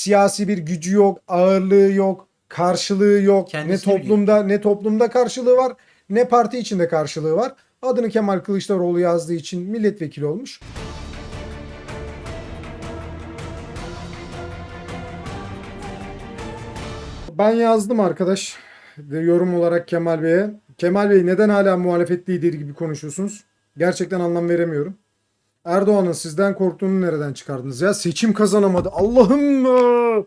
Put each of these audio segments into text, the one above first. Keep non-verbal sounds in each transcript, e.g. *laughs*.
siyasi bir gücü yok, ağırlığı yok, karşılığı yok. Kendisini ne toplumda ne toplumda karşılığı var, ne parti içinde karşılığı var. Adını Kemal Kılıçdaroğlu yazdığı için milletvekili olmuş. Ben yazdım arkadaş yorum olarak Kemal Bey'e. Kemal Bey neden hala muhalefet lideri gibi konuşuyorsunuz? Gerçekten anlam veremiyorum. Erdoğan'ın sizden korktuğunu nereden çıkardınız ya? Seçim kazanamadı. Allah'ım.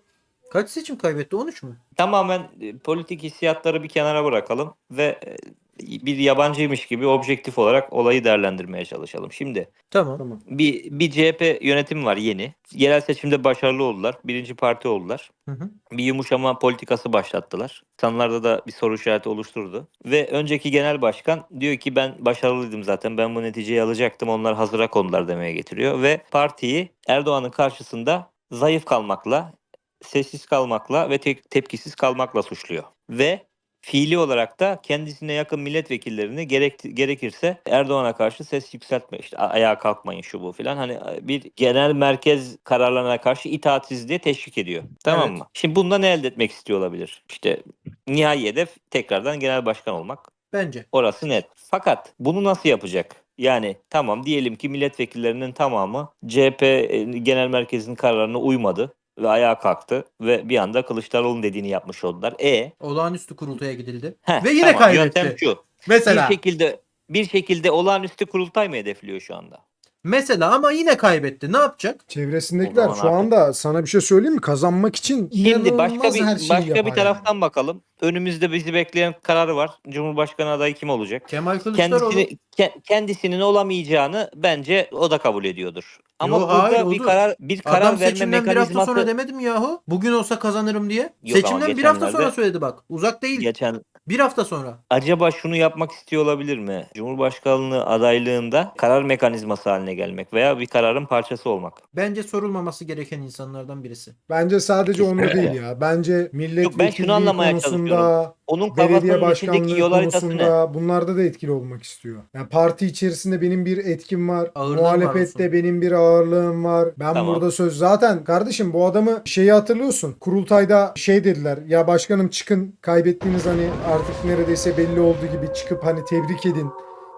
Kaç seçim kaybetti? 13 mü? Tamamen e, politik hissiyatları bir kenara bırakalım ve e, bir yabancıymış gibi objektif olarak olayı değerlendirmeye çalışalım. Şimdi Tamam. Tamam. bir bir CHP yönetimi var yeni. Yerel seçimde başarılı oldular. Birinci parti oldular. Hı hı. Bir yumuşama politikası başlattılar. İnsanlarda da bir soru işareti oluşturdu. Ve önceki genel başkan diyor ki ben başarılıydım zaten. Ben bu neticeyi alacaktım. Onlar hazıra konular demeye getiriyor. Ve partiyi Erdoğan'ın karşısında zayıf kalmakla, sessiz kalmakla ve tek- tepkisiz kalmakla suçluyor. Ve fiili olarak da kendisine yakın milletvekillerini gerek, gerekirse Erdoğan'a karşı ses yükseltme işte ayağa kalkmayın şu bu filan hani bir genel merkez kararlarına karşı itaatsizliğe teşvik ediyor. Tamam Evet. mı? Şimdi bundan ne elde etmek istiyor olabilir? İşte nihai hedef tekrardan genel başkan olmak. Bence. Orası net. Fakat bunu nasıl yapacak? Yani tamam diyelim ki milletvekillerinin tamamı CHP e, genel merkezinin kararlarına uymadı ve ayağa kalktı ve bir anda Kılıçdaroğlu'nun dediğini yapmış oldular. E Olağanüstü kurultaya gidildi. heh, Ve yine tamam, kaybetti. Yöntem şu. Mesela. Bir şekilde bir şekilde olağanüstü kurultay mı hedefliyor şu anda? Mesela ama yine kaybetti. Ne yapacak? Çevresindekiler şu anda sana bir şey söyleyeyim mi? Kazanmak için Şimdi başka bir başka bir taraftan bakalım. Önümüzde bizi bekleyen kararı var. Cumhurbaşkanı adayı kim olacak? Kemal Kılıçdaroğlu. Kendisini ke- kendisinin olamayacağını bence o da kabul ediyordur. Ama Yo, burada hayır, bir olur. karar bir karar Adam verme seçimden bir hafta mekanizması sonra demedim yahu. Bugün olsa kazanırım diye. Yok ama seçimden bir hafta sonra geçenlerde- söyledi bak. Uzak değil. geçen Bir hafta sonra. acaba şunu yapmak istiyor olabilir mi? Cumhurbaşkanlığı adaylığında karar mekanizması haline gelmek veya bir kararın parçası olmak. Bence sorulmaması gereken insanlardan birisi. Bence sadece onda *laughs* değil ya. Bence milletvekilliği anlamaya konusunda, çalışıyorum. Onun belediye kafasının içindeki başkanlığı yol haritası ne? konusunda bunlarda da etkili olmak istiyor. Yani parti içerisinde benim bir etkim var. Ağırlığın var Muhalefette olsun. benim bir ağırlığım var. Ben Tamam. burada söz zaten kardeşim bu adamı şeyi hatırlıyorsun. Kurultayda şey dediler. Ya başkanım çıkın kaybettiğiniz hani artık neredeyse belli olduğu gibi çıkıp hani tebrik edin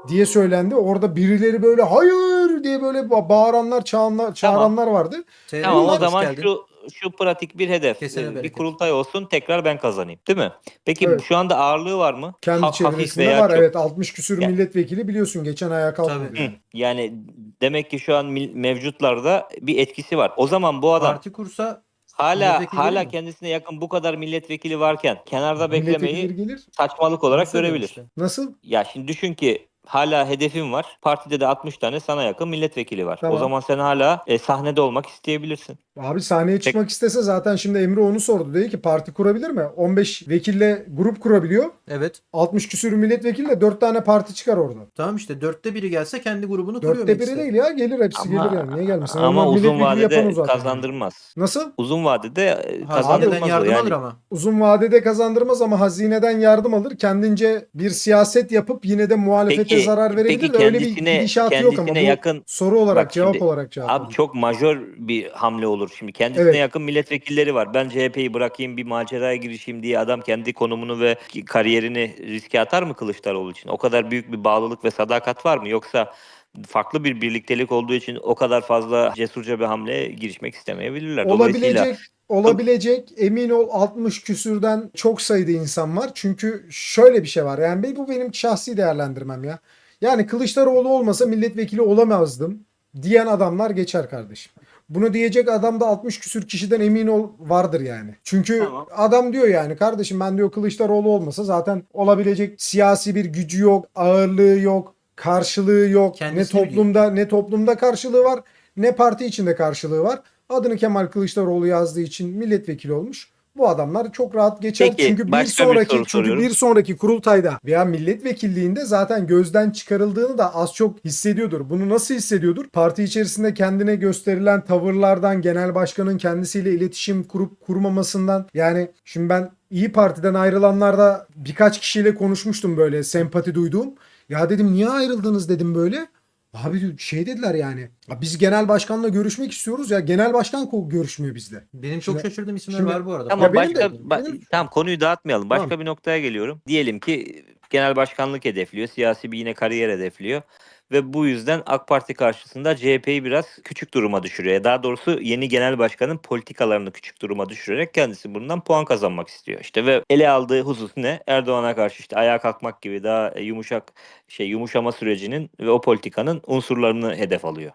diye söylendi. Orada birileri böyle hayır diye böyle ba- bağıranlar, çağıranlar, çağıranlar vardı. Tamam o Hoş zaman geldin. şu şu pratik bir hedef. Kesene Ee, bir bereket. kurultay olsun tekrar ben kazanayım. Değil mi? Peki Evet. şu anda ağırlığı var mı? Kendi Ha- hafif çevresinde veya var. çok. Evet 60 küsür Ya. milletvekili biliyorsun geçen ayağa kalkmadı. Tabii. Hı, Yani demek ki şu an mil- mevcutlarda bir etkisi var. O zaman bu adam Parti kursa hala milletvekili hala değil mi? kendisine yakın bu kadar milletvekili varken kenarda beklemeyi gelir. saçmalık olarak Nasıl görebilir. işte? Nasıl? Ya şimdi düşün ki hala hedefin var. Partide de 60 tane sana yakın milletvekili var. Tamam. O zaman sen hala e, sahnede olmak isteyebilirsin. Abi sahneye çıkmak istese zaten şimdi Emre onu sordu. Dedi ki parti kurabilir mi? 15 vekille grup kurabiliyor. Evet. 60 küsür milletvekille 4 tane parti çıkar orada. Tamam işte dörtte biri gelse kendi grubunu kuruyor. Dörtte biri değil ya gelir hepsi gelir yani. Niye gelmesin? Ama Onlar uzun milletvekili yapan o vadede zaten. kazandırmaz. Nasıl? Uzun vadede e, Hazineden kazandırmaz o. yardım Yani alır ama. Uzun vadede kazandırmaz ama hazineden yardım alır. Kendince bir siyaset yapıp yine de muhalefete Peki- zarar verebilir peki de öyle bir kendisine- gidişatı yok ama kendisine bu yakın- soru olarak Bak cevap şimdi, olarak cevap. Abi çok majör bir hamle olur. Şimdi kendisine Evet. yakın milletvekilleri var. Ben CHP'yi bırakayım bir maceraya girişeyim diye adam kendi konumunu ve kariyerini riske atar mı Kılıçdaroğlu için? O kadar büyük bir bağlılık ve sadakat var mı? Yoksa farklı bir birliktelik olduğu için o kadar fazla cesurca bir hamleye girişmek istemeyebilirler. Olabilecek olabilecek emin ol 60 küsürden çok sayıda insan var. Çünkü şöyle bir şey var. Yani bu benim şahsi değerlendirmem ya. Yani Kılıçdaroğlu olmasa milletvekili olamazdım diyen adamlar geçer kardeşim. Bunu diyecek adam da 60 küsür kişiden emin ol vardır yani. Çünkü Tamam. adam diyor yani kardeşim ben diyor Kılıçdaroğlu olmasa zaten olabilecek siyasi bir gücü yok, ağırlığı yok, karşılığı yok. Kendisini ne toplumda ne toplumda karşılığı var, ne parti içinde karşılığı var. Adını Kemal Kılıçdaroğlu yazdığı için milletvekili olmuş. Bu adamlar çok rahat geçer. Peki, çünkü bir başka bir sonraki soru çünkü soruyorum. bir sonraki kurultayda veya milletvekilliğinde zaten gözden çıkarıldığını da az çok hissediyordur. Bunu nasıl hissediyordur? Parti içerisinde kendine gösterilen tavırlardan, genel başkanın kendisiyle iletişim kurup kurmamasından. Yani şimdi ben İyi Parti'den ayrılanlarda birkaç kişiyle konuşmuştum böyle sempati duyduğum. Ya dedim niye ayrıldınız dedim böyle. Abi şey dediler yani. "Ya Biz genel başkanla görüşmek istiyoruz ya. Genel başkan görüşmüyor bizle. Benim çok Şimdi- şaşırdığım isimler şimdi- var bu arada. Tamam Ya başka de- ba- benim- tamam konuyu dağıtmayalım. Başka Tamam. bir noktaya geliyorum. Diyelim ki genel başkanlık hedefliyor. Siyasi bir yine kariyer hedefliyor. Ve bu yüzden AK Parti karşısında CHP'yi biraz küçük duruma düşürüyor. Daha doğrusu yeni genel başkanın politikalarını küçük duruma düşürerek kendisi bundan puan kazanmak istiyor. İşte ve ele aldığı husus ne? Erdoğan'a karşı işte ayağa kalkmak gibi daha yumuşak şey yumuşama sürecinin ve o politikanın unsurlarını hedef alıyor.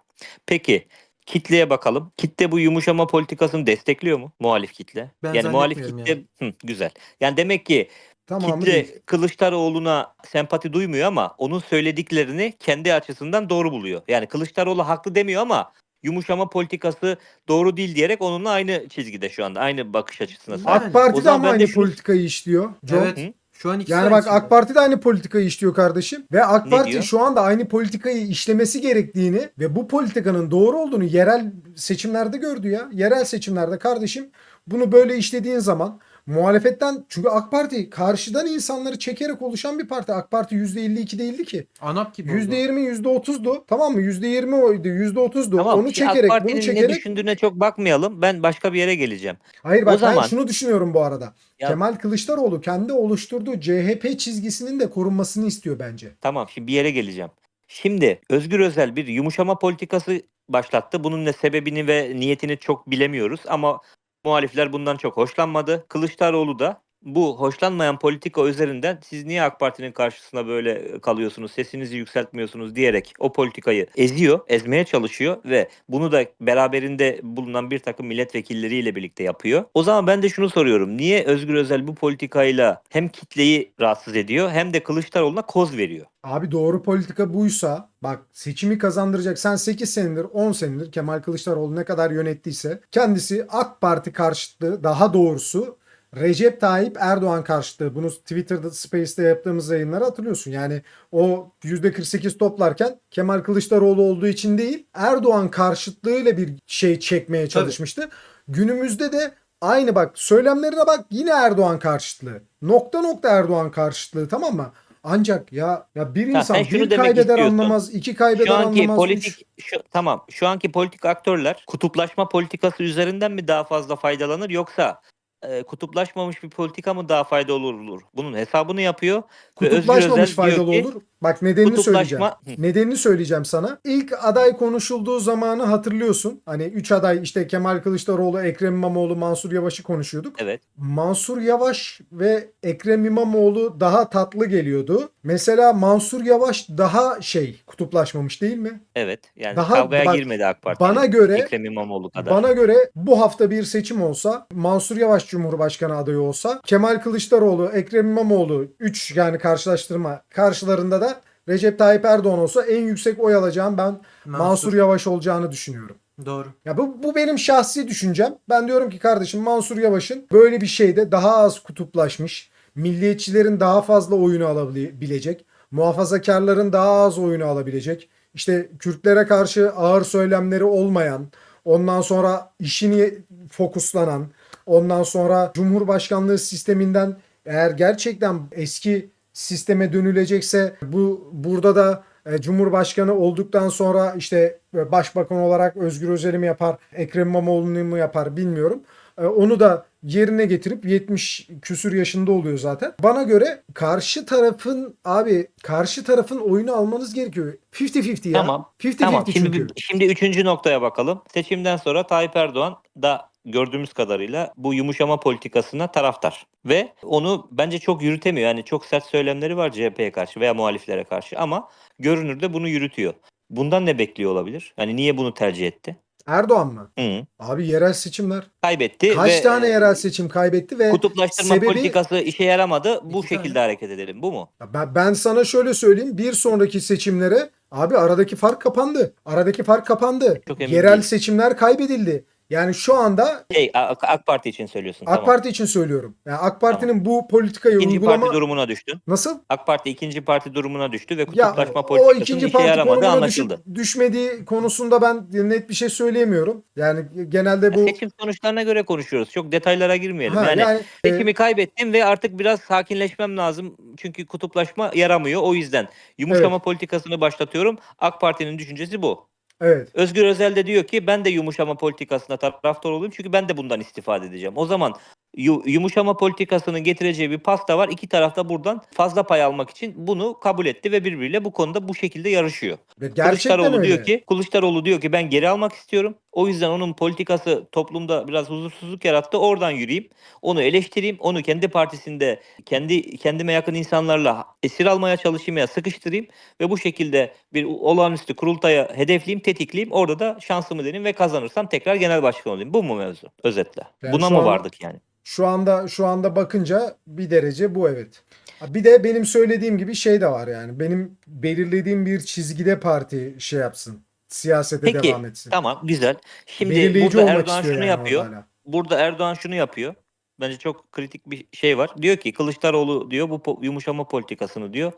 Peki kitleye bakalım. Kitle bu yumuşama politikasını destekliyor mu? Muhalif kitle. Ben yani muhalif kitle Hı, güzel. Yani demek ki Tamamı kitle değil. Kılıçdaroğlu'na sempati duymuyor ama onun söylediklerini kendi açısından doğru buluyor. Yani Kılıçdaroğlu haklı demiyor ama yumuşama politikası doğru değil diyerek onunla aynı çizgide şu anda. Aynı bakış açısına Yani, sahip. AK O Parti de zaman ama ben de aynı şunu- politikayı işliyor. John. Evet. Hı? Şu an ikisi Yani bak AK Parti de aynı politikayı işliyor kardeşim. Ve AK Ne Parti diyor? şu anda aynı politikayı işlemesi gerektiğini ve bu politikanın doğru olduğunu yerel seçimlerde gördü ya. Yerel seçimlerde kardeşim bunu böyle işlediğin zaman muhalefetten çünkü AK Parti karşıdan insanları çekerek oluşan bir parti. AK Parti %52 değildi ki. ANAP gibi oldu. %20 %30'du. Tamam mı? %20 oydu, %30'du. Tamam. Onu AK çekerek, Parti'nin bunu ne çekerek. düşündüğüne çok bakmayalım. Ben başka bir yere geleceğim. Hayır O bak ben zaman- şunu düşünüyorum bu arada. Ya- Kemal Kılıçdaroğlu kendi oluşturduğu CHP çizgisinin de korunmasını istiyor bence. Tamam şimdi bir yere geleceğim. Şimdi Özgür Özel bir yumuşama politikası başlattı. Bunun ne sebebini ve niyetini çok bilemiyoruz ama muhalifler bundan çok hoşlanmadı. Kılıçdaroğlu da bu hoşlanmayan politika üzerinden siz niye AK Parti'nin karşısına böyle kalıyorsunuz, sesinizi yükseltmiyorsunuz diyerek o politikayı eziyor, ezmeye çalışıyor ve bunu da beraberinde bulunan bir takım milletvekilleriyle birlikte yapıyor. O zaman ben de şunu soruyorum. Niye Özgür Özel bu politikayla hem kitleyi rahatsız ediyor hem de Kılıçdaroğlu'na koz veriyor? Abi doğru politika buysa bak seçimi kazandıracak sen 8 senedir 10 senedir Kemal Kılıçdaroğlu ne kadar yönettiyse kendisi AK Parti karşıtlığı daha doğrusu Recep Tayyip Erdoğan karşıtlığı bunu Twitter'da Space'te yaptığımız yayınları hatırlıyorsun. Yani o %48 toplarken Kemal Kılıçdaroğlu olduğu için değil Erdoğan karşıtlığıyla bir şey çekmeye çalışmıştı. Günümüzde de aynı bak söylemlerine bak yine Erdoğan karşıtlığı. Nokta nokta Erdoğan karşıtlığı tamam mı? Ancak ya ya bir insan şunu bir kaybeder istiyorsun. anlamaz, iki kaybeder Şu anki anlamaz. politik şu, tamam şu anki politik aktörler kutuplaşma politikası üzerinden mi daha fazla faydalanır yoksa e, kutuplaşmamış bir politika mı daha faydalı olur? Bunun hesabını yapıyor. ve Özgür Kutuplaşmamış Özel diyor faydalı ki, olur. Bak nedenini söyleyeceğim. Kutuplaşma Hı, Nedenini söyleyeceğim sana. İlk aday konuşulduğu zamanı hatırlıyorsun. Hani 3 aday işte Kemal Kılıçdaroğlu, Ekrem İmamoğlu, Mansur Yavaş'ı konuşuyorduk. evet. Mansur Yavaş ve Ekrem İmamoğlu daha tatlı geliyordu. Mesela Mansur Yavaş daha şey kutuplaşmamış değil mi? Evet. Yani Daha- kavgaya bak, girmedi AK Parti. bana göre- Ekrem İmamoğlu kadar. Bana göre bu hafta bir seçim olsa, Mansur Yavaş Cumhurbaşkanı adayı olsa, Kemal Kılıçdaroğlu, Ekrem İmamoğlu 3 yani karşılaştırma karşılarında da Recep Tayyip Erdoğan olsa en yüksek oy alacağım ben Mansur, Yavaş olacağını düşünüyorum. Doğru. Ya bu, bu benim şahsi düşüncem. Ben diyorum ki kardeşim Mansur Yavaş'ın böyle bir şeyde daha az kutuplaşmış, milliyetçilerin daha fazla oyunu alabilecek, muhafazakarların daha az oyunu alabilecek, işte Kürtlere karşı ağır söylemleri olmayan, ondan sonra işini fokuslanan, ondan sonra Cumhurbaşkanlığı sisteminden eğer gerçekten eski sisteme dönülecekse bu burada da e, Cumhurbaşkanı olduktan sonra işte başbakan olarak Özgür Özel'i mi yapar, Ekrem İmamoğlu'nu mu yapar bilmiyorum. E, Onu da yerine getirip 70 küsür yaşında oluyor zaten. Bana göre karşı tarafın abi karşı tarafın oyunu almanız gerekiyor. 50-50 ya. Tamam. 50-50 Tamam. çünkü. Şimdi şimdi üçüncü noktaya bakalım. Seçimden sonra Tayyip Erdoğan da gördüğümüz kadarıyla bu yumuşama politikasına taraftar ve onu bence çok yürütemiyor. Yani çok sert söylemleri var CHP'ye karşı veya muhaliflere karşı ama görünürde bunu yürütüyor. Bundan ne bekliyor olabilir? Yani niye bunu tercih etti? Erdoğan mı? Hı. Abi yerel seçimler. Kaybetti Kaç ve tane yerel seçim kaybetti ve kutuplaştırma sebebi- politikası işe yaramadı. Bu İki şekilde tane. hareket edelim. Bu mu? Ben, ben sana şöyle söyleyeyim. Bir sonraki seçimlere abi aradaki fark kapandı. Aradaki fark kapandı. Çok Yerel değilim. seçimler kaybedildi. Yani şu anda Şey, A- AK Parti için söylüyorsun. AK tamam. Parti için söylüyorum. Yani AK Parti'nin bu politikayı İkinci uygulama parti durumuna düştün. nasıl? AK Parti ikinci parti durumuna düştü ve Ya kutuplaşma o politikasının ikinci işe parti yaramadığı anlaşıldı. düşmediği konusunda ben net bir şey söyleyemiyorum. Yani genelde bu Seçim sonuçlarına göre konuşuyoruz. Çok detaylara girmeyelim. Ha, yani, yani, e, seçimi kaybettim ve artık biraz sakinleşmem lazım. Çünkü kutuplaşma yaramıyor. O yüzden yumuşama politikasını başlatıyorum. AK Parti'nin düşüncesi bu. Evet. Özgür Özel de diyor ki ben de yumuşama politikasına taraftar olayım çünkü ben de bundan istifade edeceğim. O zaman yumuşama politikasının getireceği bir pasta var. İki tarafta buradan fazla pay almak için bunu kabul etti ve birbiriyle bu konuda bu şekilde yarışıyor. Gerçekten Kılıçdaroğlu öyle. diyor ki Kılıçdaroğlu diyor ki ben geri almak istiyorum. O yüzden onun politikası toplumda biraz huzursuzluk yarattı. Oradan yürüyeyim. Onu eleştireyim. Onu kendi partisinde kendi kendime yakın insanlarla esir almaya çalışayım ya sıkıştırayım ve bu şekilde bir olağanüstü kurultaya hedefleyeyim, tetikleyeyim. Orada da şansımı deneyim ve kazanırsam tekrar genel başkan olayım. Bu mu mevzu? Özetle. Yani Buna mı an- vardık yani? Şu anda şu anda bakınca bir derece bu evet. Bir de benim söylediğim gibi şey de var yani. Benim belirlediğim bir çizgide parti şey yapsın. Siyasete Peki, devam etsin. Tamam güzel. Şimdi Belirleyici burada Erdoğan şunu yani yapıyor. hala. burada Erdoğan şunu yapıyor. Bence çok kritik bir şey var. Diyor ki Kılıçdaroğlu diyor bu yumuşama politikasını diyor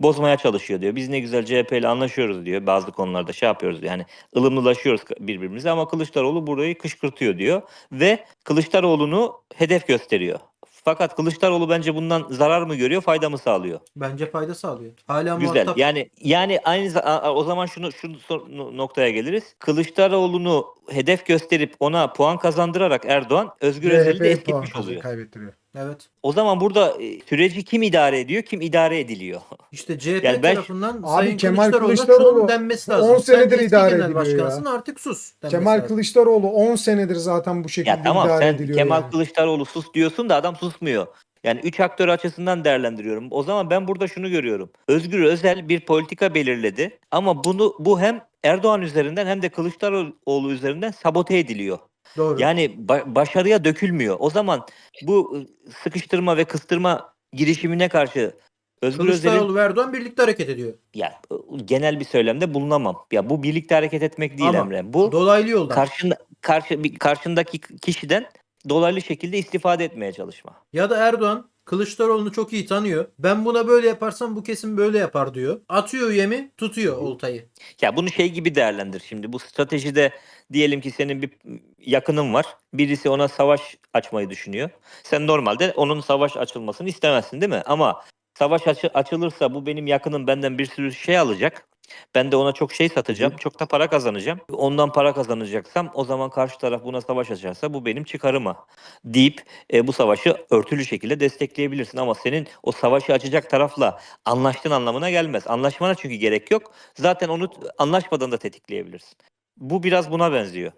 bozmaya çalışıyor diyor. Biz ne güzel CHP ile anlaşıyoruz diyor. Bazı konularda şey yapıyoruz yani ılımlılaşıyoruz birbirimize ama Kılıçdaroğlu burayı kışkırtıyor diyor ve Kılıçdaroğlu'nu hedef gösteriyor. Fakat Kılıçdaroğlu bence bundan zarar mı görüyor, fayda mı sağlıyor? Bence fayda sağlıyor. Hala Güzel. muhatap. Yani yani aynı o zaman şunu şu noktaya geliriz. Kılıçdaroğlu'nu hedef gösterip ona puan kazandırarak Erdoğan Özgür Özel'i de eskitmiş oluyor. kaybettiriyor. Evet. O zaman burada e, süreci kim idare ediyor, kim idare ediliyor? İşte CHP Yani ben- tarafından Abi Sayın Kemal Kılıçdaroğlu şunun denmesi lazım. 10 senedir Sen idare ediliyor başkansın artık sus. Kemal lazım. Kılıçdaroğlu 10 senedir zaten bu şekilde Ya tamam idare sen ediliyor. Kemal yani. Kılıçdaroğlu sus diyorsun da adam susmuyor. Yani üç aktör açısından değerlendiriyorum. O zaman ben burada şunu görüyorum. Özgür Özel bir politika belirledi ama bunu bu hem Erdoğan üzerinden hem de Kılıçdaroğlu üzerinden sabote ediliyor. Doğru. Yani ba- başarıya dökülmüyor. O zaman bu ı, sıkıştırma ve kıstırma girişimine karşı Özgür Özel'in Kılıçdaroğlu ve Erdoğan birlikte hareket ediyor. ya genel bir söylemde bulunamam. Ya bu birlikte hareket etmek değil Ama Emre. Bu Dolaylı yoldan. karşında karşı bir- karşındaki kişiden dolaylı şekilde istifade etmeye çalışma. Ya da Erdoğan Kılıçdaroğlu'nu çok iyi tanıyor. Ben buna böyle yaparsam bu kesim böyle yapar diyor. Atıyor yemi, tutuyor oltayı. Ya bunu şey gibi değerlendir şimdi. Bu stratejide diyelim ki senin bir yakının var. Birisi ona savaş açmayı düşünüyor. Sen normalde onun savaş açılmasını istemezsin değil mi? Ama savaş açı- açılırsa bu benim yakınım benden bir sürü şey alacak. Ben de ona çok şey satacağım. Çok da para kazanacağım. Ondan para kazanacaksam o zaman karşı taraf buna savaş açarsa bu benim çıkarıma deyip e, bu savaşı örtülü şekilde destekleyebilirsin. Ama senin o savaşı açacak tarafla anlaştığın anlamına gelmez. Anlaşmana çünkü gerek yok. Zaten onu anlaşmadan da tetikleyebilirsin. Bu biraz buna benziyor.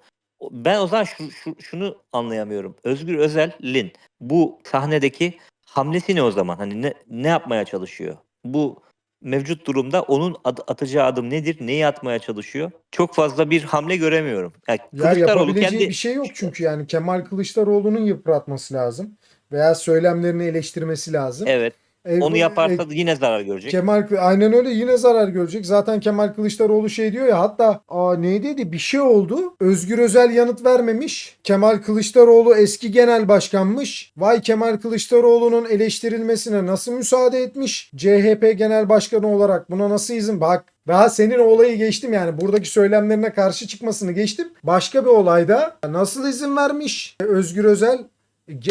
Ben o zaman şu, şu- şunu anlayamıyorum. Özgür Özel'in bu sahnedeki hamlesi ne o zaman? Hani ne, ne yapmaya çalışıyor? Bu mevcut durumda onun ad- atacağı adım nedir? Neyi atmaya çalışıyor? Çok fazla bir hamle göremiyorum. Yani Ya Kılıçdaroğlu yapabileceği kendi bir şey yok çünkü yani Kemal Kılıçdaroğlu'nun yıpratması lazım veya söylemlerini eleştirmesi lazım. evet E, onu yaparsa e, yine zarar görecek. Kemal aynen öyle yine zarar görecek. Zaten Kemal Kılıçdaroğlu şey diyor ya hatta aa, ne dedi bir şey oldu. Özgür Özel yanıt vermemiş. Kemal Kılıçdaroğlu eski genel başkanmış. Vay Kemal Kılıçdaroğlu'nun eleştirilmesine nasıl müsaade etmiş? CHP genel başkanı olarak buna nasıl izin? Bak daha senin olayı geçtim yani buradaki söylemlerine karşı çıkmasını geçtim. Başka bir olayda nasıl izin vermiş Özgür Özel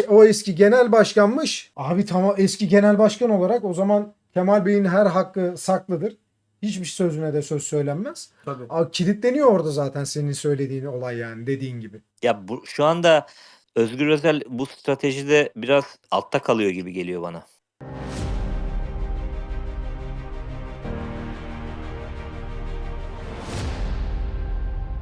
o eski genel başkanmış. Abi tamam eski genel başkan olarak o zaman Kemal Bey'in her hakkı saklıdır. Hiçbir sözüne de söz söylenmez. Tabii. Kilitleniyor orada zaten senin söylediğin olay yani dediğin gibi. Ya bu şu anda Özgür Özel bu stratejide biraz altta kalıyor gibi geliyor bana.